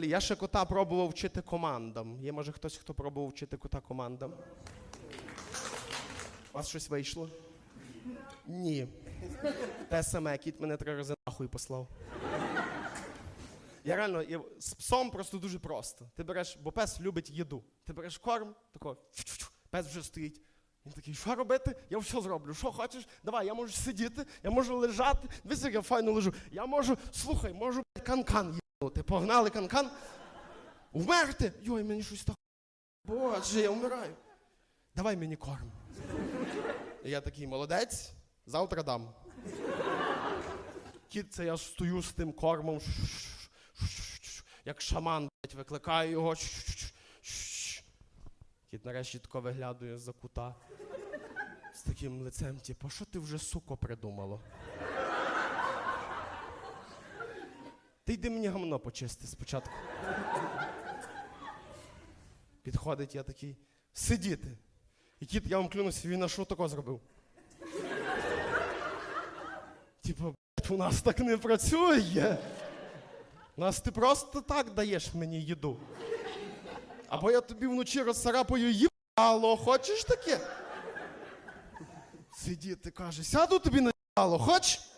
Я ще кота пробував вчити командам. Є, може, хтось, хто пробував вчити кота командам? У вас щось вийшло? Ні. Те саме, кіт мене три рази нахуй послав. Я реально я, з псом просто дуже просто. Ти береш, бо пес любить їду. Ти береш корм, тако, пес вже стоїть. Він такий, що робити? Я все зроблю. Що хочеш? Давай, я можу сидіти, я можу лежати. Дивись, як я файно лежу. Я можу, слухай, можу канкан їбнути. Погнали канкан. Вмерти! Йой, мені щось так. Боже, я вмираю. Давай мені корм. І я такий молодець, завтра дам. Кіт, це я стою з тим кормом, як шаман, блядь, викликаю його. Кіт нарешті тако виглядує з-за кута. З таким лицем, типу, що ти вже, суко, придумало? Ти йди мені гамно почисти спочатку. Підходить, я такий, сидіти. І кіт, я вам клянусь, він на що тако зробив? Блядь, у нас так не працює. У нас ти просто так даєш мені їду. Або я тобі вночі розцарапаю їбало, хочеш таке? Сидіти каже, сяду тобі на їбало, хоч?